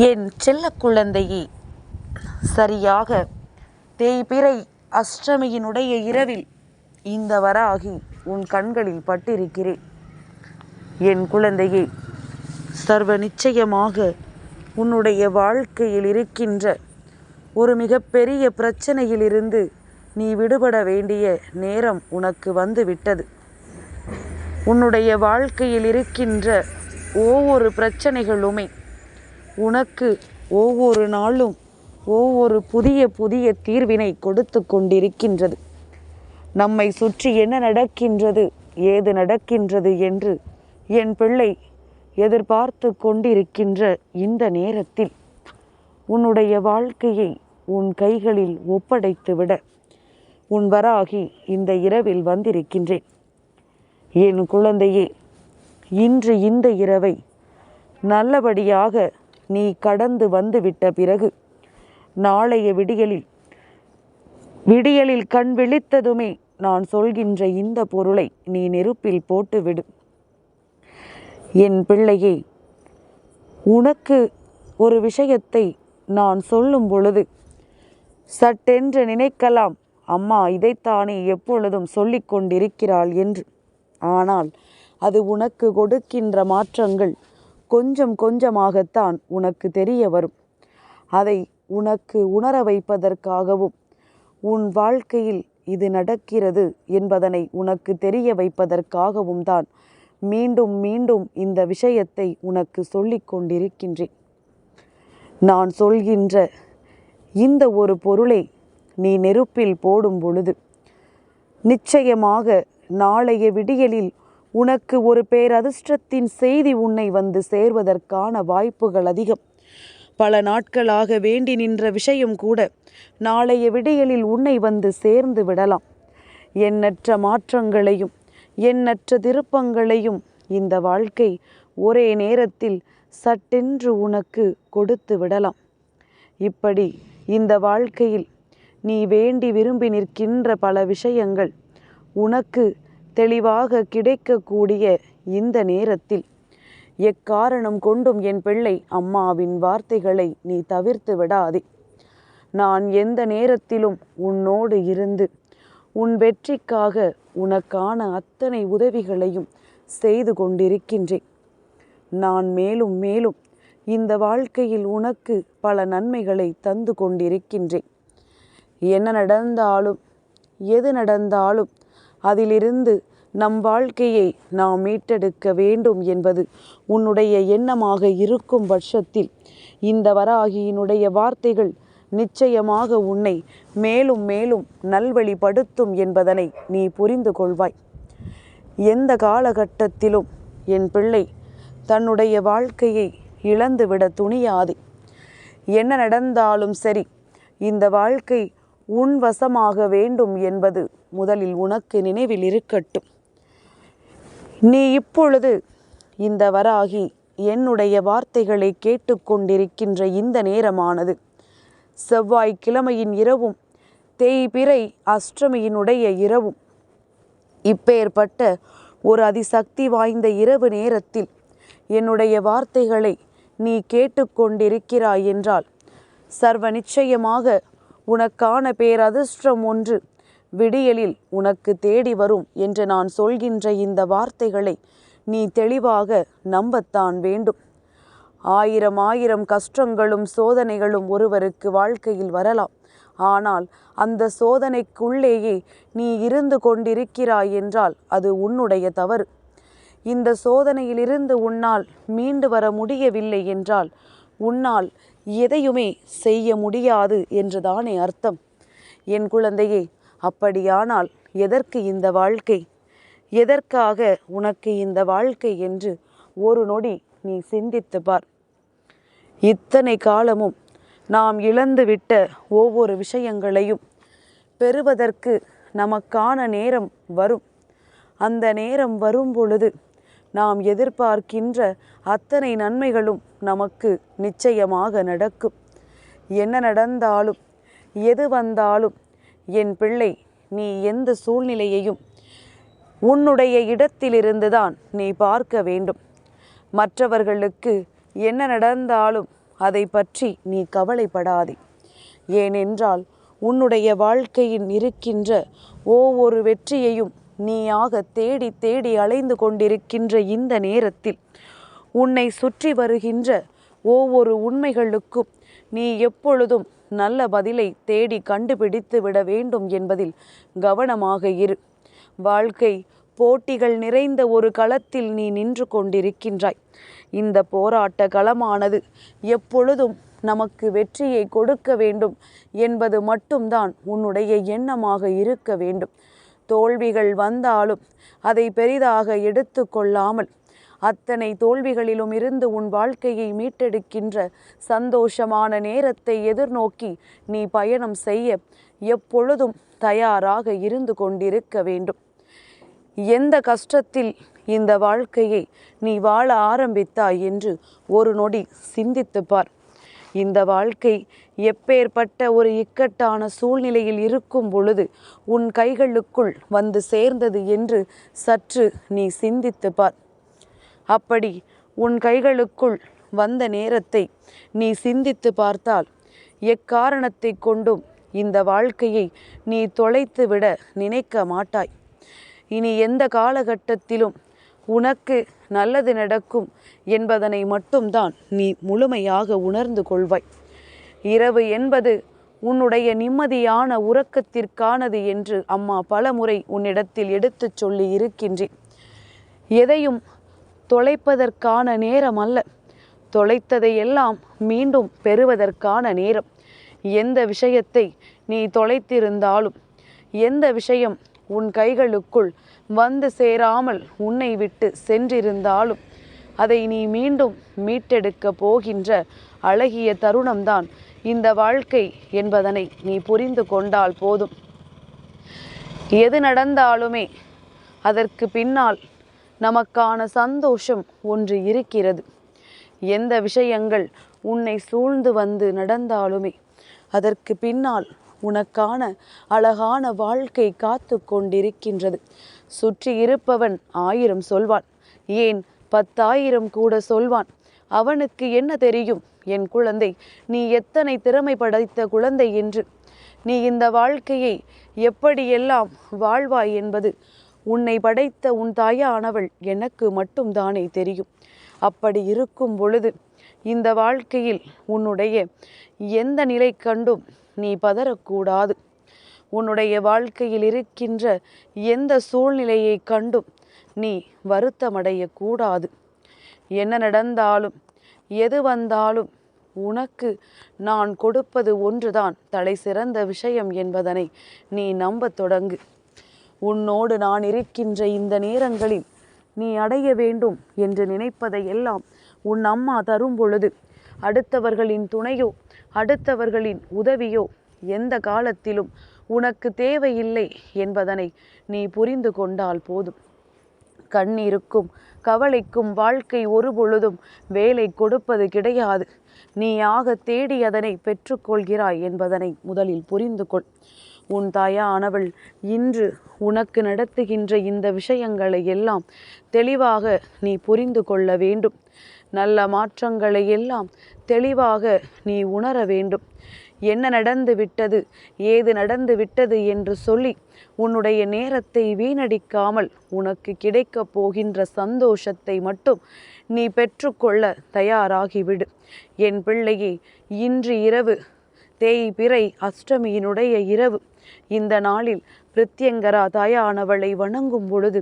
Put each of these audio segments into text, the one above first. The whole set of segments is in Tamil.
என் செல்ல குழந்தையே சரியாக தேய்பிறை அஷ்டமியினுடைய இரவில் இந்த வராகி உன் கண்களில் பட்டிருக்கிறேன். என் குழந்தையே சர்வ நிச்சயமாக உன்னுடைய வாழ்க்கையில் இருக்கின்ற ஒரு மிகப்பெரிய பிரச்சனையிலிருந்து நீ விடுபட வேண்டிய நேரம் உனக்கு வந்துவிட்டது. உன்னுடைய வாழ்க்கையில் இருக்கின்ற ஒவ்வொரு பிரச்சனைகளுமே உனக்கு ஒவ்வொரு நாளும் ஒவ்வொரு புதிய புதிய தீர்வினை கொடுத்து கொண்டிருக்கின்றது. நம்மை சுற்றி என்ன நடக்கின்றது ஏது நடக்கின்றது என்று என் பிள்ளை எதிர்பார்த்து கொண்டிருக்கின்ற இந்த நேரத்தில் உன்னுடைய வாழ்க்கையை உன் கைகளில் ஒப்படைத்துவிட உன் வராகி இந்த இரவில் வந்திருக்கின்றேன். என் குழந்தையே இன்று இந்த இரவை நல்லபடியாக நீ கடந்து வந்துவிட்ட பிறகு நாளைய விடியலில் விடியலில் கண் விழித்ததுமே நான் சொல்கின்ற இந்த பொருளை நீ நெருப்பில் போட்டுவிடு. என் பிள்ளையே உனக்கு ஒரு விஷயத்தை நான் சொல்லும் பொழுது சட்டென்று நினைக்கலாம். அம்மா இதைத்தானே எப்பொழுதும் சொல்லிக் கொண்டிருக்கிறாள் என்று. ஆனால் அது உனக்கு கொடுக்கின்ற மாற்றங்கள் கொஞ்சம் கொஞ்சமாகத்தான் உனக்கு தெரிய வரும். அதை உனக்கு உணர வைப்பதற்காகவும் உன் வாழ்க்கையில் இது நடக்கிறது என்பதனை உனக்கு தெரிய வைப்பதற்காகவும் தான் மீண்டும் மீண்டும் இந்த விஷயத்தை உனக்கு சொல்லிக் கொண்டிருக்கின்றேன். நான் சொல்கின்ற இந்த ஒரு பொருளை நீ நெருப்பில் போடும் பொழுது நிச்சயமாக நாளைய விடியலில் உனக்கு ஒரு பேரதிர்ஷ்டத்தின் செய்தி உன்னை வந்து சேர்வதற்கான வாய்ப்புகள் அதிகம். பல நாட்களாக வேண்டி நின்ற விஷயம் கூட நாளைய விடியலில் உன்னை வந்து சேர்ந்து விடலாம். எண்ணற்ற மாற்றங்களையும் எண்ணற்ற திருப்பங்களையும் இந்த வாழ்க்கை ஒரே நேரத்தில் சட்டென்று உனக்கு கொடுத்து விடலாம். இப்படி இந்த வாழ்க்கையில் நீ வேண்டி விரும்பி நிற்கின்ற பல விஷயங்கள் உனக்கு தெளிவாக கிடைக்கக்கூடிய இந்த நேரத்தில் எக்காரணம் கொண்டும் என் பிள்ளை அம்மாவின் வார்த்தைகளை நீ தவிர்த்து விடாதே. நான் எந்த நேரத்திலும் உன்னோடு இருந்து உன் வெற்றிக்காக உனக்கான அத்தனை உதவிகளையும் செய்து கொண்டிருக்கின்றேன். நான் மேலும் மேலும் இந்த வாழ்க்கையில் உனக்கு பல நன்மைகளை தந்து கொண்டிருக்கின்றேன். என்ன நடந்தாலும் எது நடந்தாலும் அதிலிருந்து நம் வாழ்க்கையை நாம் மீட்டெடுக்க வேண்டும் என்பது உன்னுடைய எண்ணமாக இருக்கும் பட்சத்தில். இந்த வராகியினுடைய வார்த்தைகள் நிச்சயமாக உன்னை மேலும் மேலும் நல்வழிப்படுத்தும் என்பதனை நீ புரிந்து கொள்வாய். எந்த காலகட்டத்திலும் என் பிள்ளை தன்னுடைய வாழ்க்கையை இழந்துவிட துணியாதே. என்ன நடந்தாலும் சரி இந்த வாழ்க்கை உன் வசமாக வேண்டும் என்பது முதலில் உனக்கு நினைவில் இருக்கட்டும். நீ இப்பொழுது இந்த வராகி என்னுடைய வார்த்தைகளை கேட்டுக்கொண்டிருக்கின்ற இந்த நேரமானது. செவ்வாய்க்கிழமையின் இரவும் தேய்பிறை அஷ்டமியினுடைய இரவும். இப்பேற்பட்ட ஒரு அதிசக்தி வாய்ந்த இரவு நேரத்தில் என்னுடைய வார்த்தைகளை நீ கேட்டுக்கொண்டிருக்கிறாய் என்றால் சர்வ நிச்சயமாக உனக்கான பேரதிர்ஷ்டம் ஒன்று. விடியலில் உனக்கு தேடி வரும் என்று நான் சொல்கின்ற இந்த வார்த்தைகளை நீ தெளிவாக நம்பத்தான் வேண்டும். ஆயிரம் ஆயிரம் கஷ்டங்களும் சோதனைகளும் ஒருவருக்கு வாழ்க்கையில் வரலாம். ஆனால் அந்த சோதனைக்குள்ளேயே நீ இருந்து கொண்டிருக்கிறாய் என்றால் அது உன்னுடைய தவறு. இந்த சோதனையிலிருந்து உன்னால் மீண்டு வர முடியவில்லை என்றால் உன்னால் எதையுமே செய்ய முடியாது என்றுதானே அர்த்தம்? என் குழந்தையே அப்படியானால் எதற்கு இந்த வாழ்க்கை? எதற்காக உனக்கு இந்த வாழ்க்கை என்று ஒரு நொடி நீ சிந்தித்து பார். இத்தனை காலமும் நாம் இழந்துவிட்ட ஒவ்வொரு விஷயங்களையும் பெறுவதற்கு நமக்கான நேரம் வரும். அந்த நேரம் வரும் பொழுது நாம் எதிர்பார்க்கின்ற அத்தனை நன்மைகளும் நமக்கு நிச்சயமாக நடக்கும். என்ன நடந்தாலும் எது வந்தாலும் என் பிள்ளை நீ எந்த சூழ்நிலையையும் உன்னுடைய இடத்திலிருந்து தான் நீ பார்க்க வேண்டும். மற்றவர்களுக்கு என்ன நடந்தாலும் அதை பற்றி நீ கவலைப்படாதே. ஏனென்றால் உன்னுடைய வாழ்க்கையில் இருக்கின்ற ஒவ்வொரு வெற்றியையும் நீயாக தேடி தேடி அலைந்து கொண்டிருக்கின்ற இந்த நேரத்தில் உன்னை சுற்றி வருகின்ற ஒவ்வொரு உண்மைகளுக்கும் நீ எப்பொழுதும் நல்ல பதிலை தேடி கண்டுபிடித்து விட வேண்டும் என்பதில் கவனமாக இரு. வாழ்க்கை போட்டிகள் நிறைந்த ஒரு களத்தில் நீ நின்று கொண்டிருக்கின்றாய். இந்த போராட்ட களமானது எப்பொழுதும் நமக்கு வெற்றியை கொடுக்க வேண்டும் என்பது மட்டும்தான் உன்னுடைய எண்ணமாக இருக்க வேண்டும். தோல்விகள் வந்தாலும் அதை பெரிதாக எடுத்து கொள்ளாமல் அத்தனை தோல்விகளிலும் இருந்து உன் வாழ்க்கையை மீட்டெடுக்கின்ற சந்தோஷமான நேரத்தை எதிர்நோக்கி நீ பயணம் செய்ய எப்பொழுதும் தயாராக இருந்து கொண்டிருக்க வேண்டும். எந்த கஷ்டத்தில் இந்த வாழ்க்கையை நீ வாழ ஆரம்பித்தாய் என்று ஒரு நொடி சிந்தித்து பார். இந்த வாழ்க்கை எப்பேற்பட்ட ஒரு இக்கட்டான சூழ்நிலையில் இருக்கும் பொழுது உன் கைகளுக்குள் வந்து சேர்ந்தது என்று சற்று நீ சிந்தித்து பார். அப்படி உன் கைகளுக்குள் வந்த நேரத்தை நீ சிந்தித்து பார்த்தால் எக்காரணத்தை கொண்டும் இந்த வாழ்க்கையை நீ தொலைத்து விட நினைக்க மாட்டாய். இனி எந்த காலகட்டத்திலும் உனக்கு நல்லது நடக்கும் என்பதனை மட்டும்தான் நீ முழுமையாக உணர்ந்து கொள்வாய். இரவு என்பது உன்னுடைய நிம்மதியான உறக்கத்திற்கானது என்று அம்மா பலமுறை உன்னிடத்தில் எடுத்துச் சொல்லி இருக்கின்றேன். எதையும் தொலைப்பதற்கான நேரம் அல்ல. தொலைத்ததையெல்லாம் மீண்டும் பெறுவதற்கான நேரம். எந்த விஷயத்தை நீ தொலைத்திருந்தாலும் எந்த விஷயம் உன் கைகளுக்குள் வந்து சேராமல் உன்னை விட்டு சென்றிருந்தாலும் அதை நீ மீண்டும் மீட்டெடுக்க போகின்ற அழகிய தருணம்தான் இந்த வாழ்க்கை என்பதனை நீ புரிந்து கொண்டால் போதும். எது நடந்தாலுமே அதற்கு பின்னால் நமக்கான சந்தோஷம் ஒன்று இருக்கிறது. எந்த விஷயங்கள் உன்னை சூழ்ந்து வந்து நடந்தாலுமே அதற்கு பின்னால் உனக்கான அழகான வாழ்க்கை காத்து கொண்டிருக்கின்றது. சுற்றி இருப்பவன் ஆயிரம் சொல்வான். ஏன் பத்தாயிரம் கூட சொல்வான். அவனுக்கு என்ன தெரியும்? என் குழந்தை நீ எத்தனை திறமை படைத்த குழந்தை என்று. நீ இந்த வாழ்க்கையை எப்படியெல்லாம் வாழ்வாய் என்பது உன்னை படைத்த உன் தாயானவள் எனக்கு மட்டும்தானே தெரியும். அப்படி இருக்கும் பொழுது இந்த வாழ்க்கையில் உன்னுடைய எந்த நிலை கண்டும் நீ பதறக்கூடாது. உன்னுடைய வாழ்க்கையில் இருக்கின்ற எந்த சூழ்நிலையை கண்டும் நீ வருத்தமடையக்கூடாது. என்ன நடந்தாலும் எது வந்தாலும் உனக்கு நான் கொடுப்பது ஒன்றுதான். தலை சிறந்த விஷயம் என்பதனை நீ நம்பத் தொடங்கு. உன்னோடு நான் இருக்கின்ற இந்த நேரங்களில் நீ அடைய வேண்டும் என்று நினைப்பதை எல்லாம் உன் அம்மா தரும் பொழுது அடுத்தவர்களின் துணையோ அடுத்தவர்களின் உதவியோ எந்த காலத்திலும் உனக்கு தேவையில்லை என்பதனை நீ புரிந்து கொண்டால் போதும். கண்ணீருக்கும் கவலைக்கும் வாழ்க்கை ஒரு பொழுதும் வேலை கொடுப்பது கிடையாது. நீ ஆக தேடி அதனை பெற்றுக்கொள்கிறாய் என்பதனை முதலில் புரிந்து கொள். உன் தாயானவள் இன்று உனக்கு நடத்துகின்ற இந்த விஷயங்களை எல்லாம் தெளிவாக நீ புரிந்து கொள்ள வேண்டும். நல்ல மாற்றங்களை எல்லாம் தெளிவாக நீ உணர வேண்டும். என்ன நடந்து விட்டது ஏது நடந்து விட்டது என்று சொல்லி உன்னுடைய நேரத்தை வீணடிக்காமல் உனக்கு கிடைக்கப் போகின்ற சந்தோஷத்தை மட்டும் நீ பெற்றுக்கொள்ள தயாராகிவிடு. என் பிள்ளையே இன்று இரவு தேய்பிறை அஷ்டமியினுடைய இரவு. இந்த நாளில் பிரத்யங்கரா தாயானவளை வணங்கும் பொழுது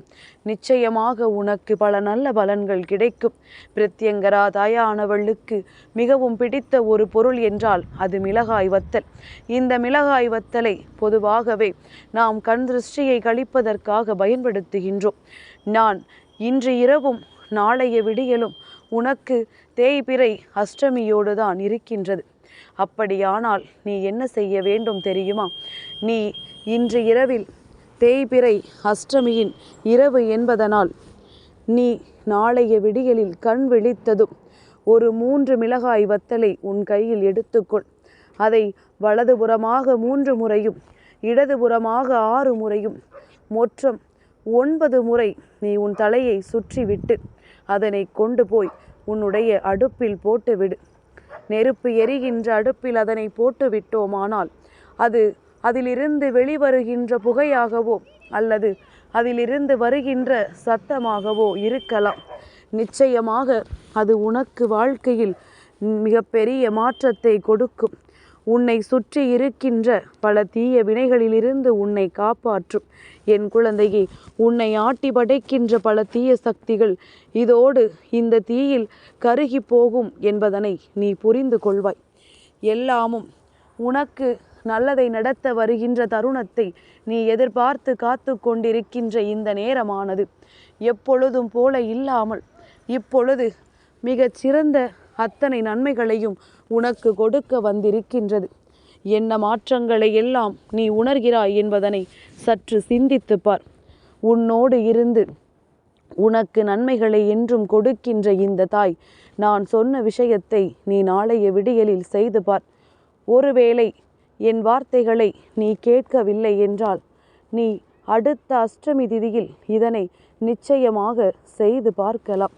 நிச்சயமாக உனக்கு பல நல்ல பலன்கள் கிடைக்கும். பிரத்யங்கரா தாயானவளுக்கு மிகவும் பிடித்த ஒரு பொருள் என்றால் அது மிளகாய் வத்தல். இந்த மிளகாய் வத்தலை பொதுவாகவே நாம் கண் திருஷ்டியை கழிப்பதற்காக பயன்படுத்துகின்றோம். நான் இன்று இரவும் நாளைய விடியலும் உனக்கு தேய்பிறை அஷ்டமியோடு தான் இருக்கின்றது. அப்படியானால் நீ என்ன செய்ய வேண்டும் தெரியுமா? நீ இன்று இரவில் தேய்பிறை அஷ்டமியின் இரவு என்பதனால் நீ நாளைய விடியலில் கண் விழித்ததும் ஒரு மூன்று மிளகாய் வத்தலை உன் கையில் எடுத்துக்கொள். அதை வலதுபுறமாக மூன்று முறையும் இடதுபுறமாக ஆறு முறையும் மொற்றம் ஒன்பது முறை நீ உன் தலையை சுற்றிவிட்டு அதனை கொண்டு போய் உன்னுடைய அடுப்பில் போட்டுவிடு. நெருப்பு எரிகின்ற அடுப்பில் அதனை போட்டு விட்டோமானால் அது அதிலிருந்து வெளிவருகின்ற புகையாகவோ அல்லது அதிலிருந்து வருகின்ற சத்தமாகவோ இருக்கலாம். நிச்சயமாக அது உனக்கு வாழ்க்கையில் மிகப்பெரிய மாற்றத்தை கொடுக்கும். உன்னை சுற்றி இருக்கின்ற பல தீய வினைகளிலிருந்து உன்னை காப்பாற்றும். என் குழந்தையே உன்னை ஆட்டி படைக்கின்ற பல தீய சக்திகள் இதோடு இந்த தீயில் கருகி போகும் என்பதனை நீ புரிந்து கொள்வாய். எல்லாமும் உனக்கு நல்லதை நடத்த வருகின்ற தருணத்தை நீ எதிர்பார்த்து காத்து கொண்டிருக்கின்ற இந்த நேரமானது. எப்பொழுதும் போல இல்லாமல் இப்பொழுது மிகச் சிறந்த அத்தனை நன்மைகளையும் உனக்கு கொடுக்க வந்திருக்கின்றது. என்ன மாற்றங்களை எல்லாம் நீ உணர்கிறாய் என்பதனை சற்று சிந்தித்து பார். உன்னோடு இருந்து உனக்கு நன்மைகளை என்றும் கொடுக்கின்ற இந்த தாய் நான் சொன்ன விஷயத்தை நீ நாளைய விடியலில் செய்து பார். ஒருவேளை என் வார்த்தைகளை நீ கேட்கவில்லை என்றால் நீ அடுத்த அஷ்டமி திதியில் இதனை நிச்சயமாக செய்து பார்க்கலாம்.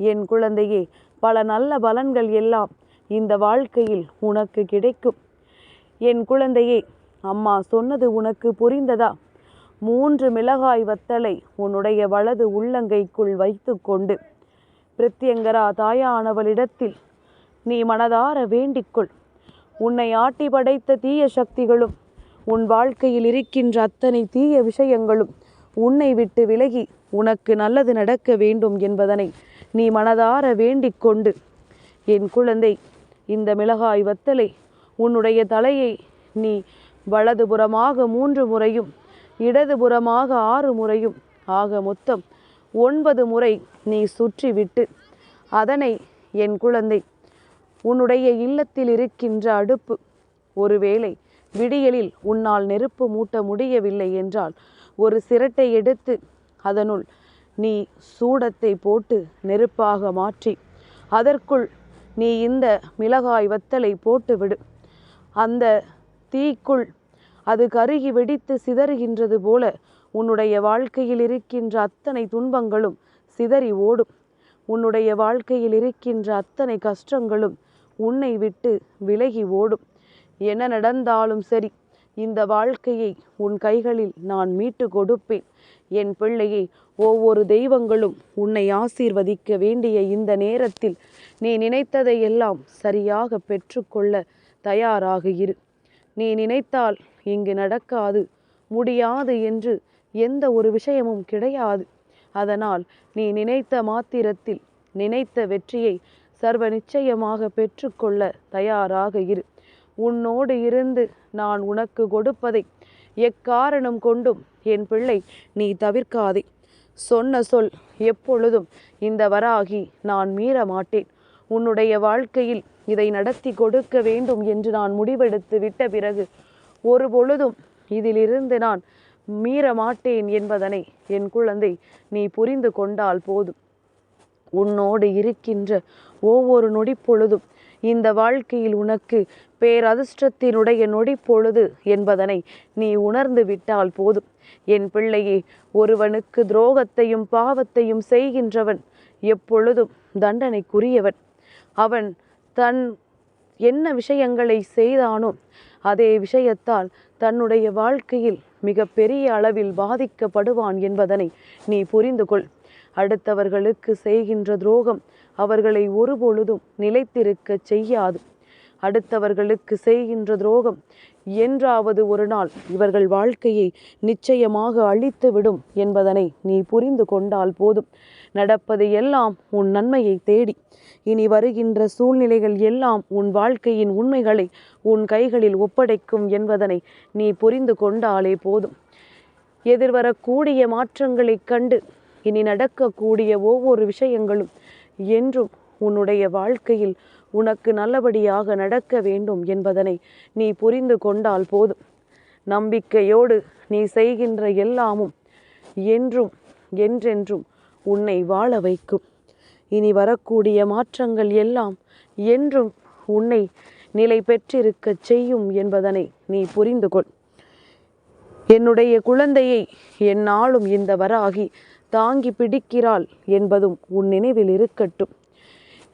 என் குழந்தையே பல நல்ல பலன்கள் எல்லாம் இந்த வாழ்க்கையில் உனக்கு கிடைக்கும். என் குழந்தையே அம்மா சொன்னது உனக்கு புரிந்ததா? மூன்று மிளகாய் வத்தலை உன்னுடைய வலது உள்ளங்கைக்குள் வைத்து கொண்டு தாயானவளிடத்தில் நீ மனதார வேண்டிக்கொள். உன்னை ஆட்டி படைத்த தீய சக்திகளும் உன் வாழ்க்கையில் இருக்கின்ற அத்தனை தீய விஷயங்களும் உன்னை விட்டு விலகி உனக்கு நல்லது நடக்க வேண்டும் என்பதனை நீ மனதார வேண்டிக் கொண்டு என் குழந்தை இந்த மிளகாய் வத்தலை உன்னுடைய தலையை நீ வலதுபுறமாக மூன்று முறையும் இடதுபுறமாக ஆறு முறையும் ஆக மொத்தம் ஒன்பது முறை நீ சுற்றி விட்டு அதனை என் குழந்தை உன்னுடைய இல்லத்தில் இருக்கின்ற அடுப்பு ஒருவேளை விடியலில் உன்னால் நெருப்பு மூட்ட முடியவில்லை என்றால் ஒரு சிரட்டை எடுத்து அதனுள் நீ சூடத்தை போட்டு நெருப்பாக மாற்றி அதற்குள் நீ இந்த மிளகாய் வத்தலை போட்டுவிடு அந்த தீக்குள் அது கருகி வெடித்து சிதறுகின்றது போல உன்னுடைய வாழ்க்கையில் இருக்கின்ற அத்தனை துன்பங்களும் சிதறி ஓடும். உன்னுடைய வாழ்க்கையில் இருக்கின்ற அத்தனை கஷ்டங்களும் உன்னை விட்டு விலகி ஓடும். என்ன நடந்தாலும் சரி இந்த வாழ்க்கையை உன் கைகளில் நான் மீட்டு கொடுப்பேன். என் பிள்ளையை ஒவ்வொரு தெய்வங்களும் உன்னை ஆசீர்வதிக்க வேண்டிய இந்த நேரத்தில் நீ நினைத்ததை எல்லாம் சரியாக பெற்றுக்கொள்ள தயாராக இரு நீ நினைத்தால் இங்கு நடக்காது. முடியாது என்று எந்த ஒரு விஷயமும் கிடையாது. அதனால் நீ நினைத்த மாத்திரத்தில் நினைத்த வெற்றியை சர்வ நிச்சயமாக பெற்றுக்கொள்ள தயாராக இரு உன்னோடு இருந்து நான் உனக்கு கொடுப்பதை எக்காரணம் கொண்டும் என் பிள்ளை நீ தவிர்க்காதே. சொன்ன சொல் எப்பொழுதும் இந்த வராகி நான் மீற மாட்டேன் உன்னுடைய வாழ்க்கையில் இதை நடத்தி கொடுக்க வேண்டும் என்று நான் முடிவெடுத்து விட்ட பிறகு ஒரு பொழுதும் இதிலிருந்து நான் மீற மாட்டேன் என்பதனை என் குழந்தை நீ புரிந்து கொண்டால் போதும். உன்னோடு இருக்கின்ற ஒவ்வொரு நொடி பொழுதும் இந்த வாழ்க்கையில் உனக்கு பேரதிர்ஷ்டத்தினுடைய நொடி பொழுது என்பதனை நீ உணர்ந்து விட்டால் போதும். என் பிள்ளையே ஒருவனுக்கு துரோகத்தையும் பாவத்தையும் செய்கின்றவன் எப்பொழுதும் தண்டனைக்குரியவன். அவன் தன் என்ன விஷயங்களை செய்தானோ அதே விஷயத்தால் தன்னுடைய வாழ்க்கையில் மிக பெரிய அளவில் பாதிக்கப்படுவான் என்பதனை நீ புரிந்து கொள். அடுத்தவர்களுக்கு செய்கின்ற துரோகம் அவர்களை ஒருபொழுதும் நிலைத்திருக்க செய்யாது. அடுத்தவர்களுக்கு செய்கின்ற துரோகம் என்றாவது ஒரு நாள் இவர்கள் வாழ்க்கையை நிச்சயமாக அழித்துவிடும் என்பதனை நீ புரிந்து கொண்டால் போதும். நடப்பது எல்லாம் உன் நன்மையை தேடி. இனி வருகின்ற சூழ்நிலைகள் எல்லாம் உன் வாழ்க்கையின் உண்மைகளை உன் கைகளில் ஒப்படைக்கும் என்பதனை நீ புரிந்து கொண்டாலே போதும். எதிர்வரக்கூடிய மாற்றங்களைக் கண்டு இனி நடக்கக்கூடிய ஒவ்வொரு விஷயங்களும் என்றும் உன்னுடைய வாழ்க்கையில் உனக்கு நல்லபடியாக நடக்க வேண்டும் என்பதனை நீ புரிந்து கொண்டால் போதும். நம்பிக்கையோடு நீ செய்கின்ற எல்லாமும் என்றும் என்றென்றும் உன்னை வாழ வைக்கும். இனி வரக்கூடிய மாற்றங்கள் எல்லாம் என்றும் உன்னை நிலை பெற்றிருக்கச் செய்யும் என்பதனை நீ புரிந்து கொள். என்னுடைய குழந்தையை என்னாலும் இந்த வராகி தாங்கி பிடிக்கிறாள் என்பதும் உன் நினைவில் இருக்கட்டும்.